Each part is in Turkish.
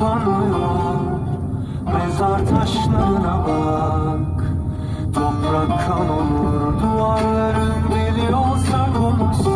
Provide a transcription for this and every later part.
kapanmıyor Mezar taşlarına bak. Toprak kan olur Duvarların dili olsa konuşsa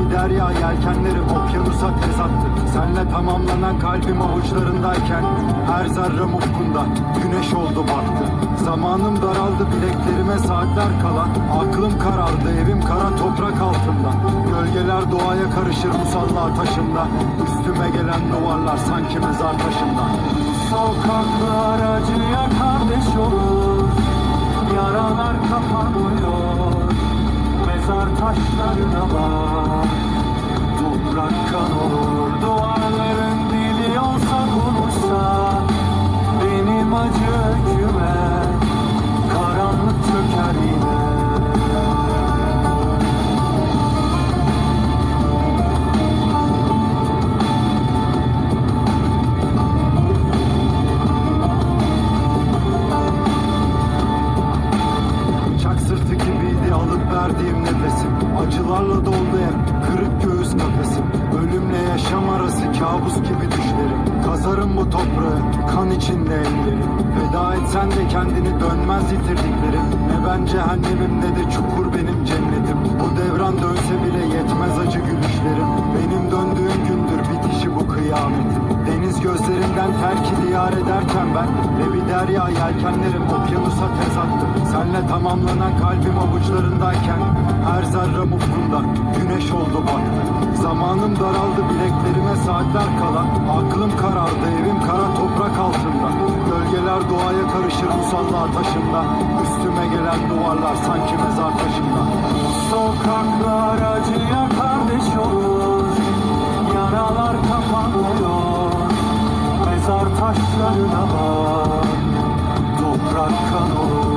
derya yelkenleri okyanusa tez attı Senle tamamlanan kalbim avuçlarındayken Her zerrem ufkunda güneş oldu battı Zamanım daraldı bileklerime saatler kala. Aklım karardı evim kara toprak altında. Gölgeler doğaya karışır musalla taşında. Üstüme gelen duvarlar sanki mezar taşında. Sokaklar acıya Mezar taşlarına bak. Toprak kan olur Duvarların dili olsa konuşsa. Benim acı öyküme Karanlık çöker yine. Verdiğim nefesim Acılarla doldu hep. Kırık göğüs kafesim Ölümle yaşam arası kabus gibi düşlerim. Kazarım bu toprağı kan içinde ellerim. Feda etsen de kendini dönmez yitirdiklerim. Ne ben cehennemim ne de çukur benim cennetim. Bu devran dönse bile yetmez acı gülüşlerim. Benim döndüğüm gündür bitişi bu kıyametin Deniz gözlerinden terki diyar ederken ben Lebi derya yelkenlerim okyanusa tez attı. Senle tamamlanan kalbim avuçlarındayken Her zerrem ufkunda güneş oldu baktı Zamanım daraldı bileklerime saatler kala. Aklım karardı evim kara toprak altında. Gölgeler doğaya karışır musalla taşında Üstüme gelen duvarlar sanki mezar taşında Sokaklar acıya kardeş olur. Yaralar kapanmıyor saçlarına bak Toprak kan olur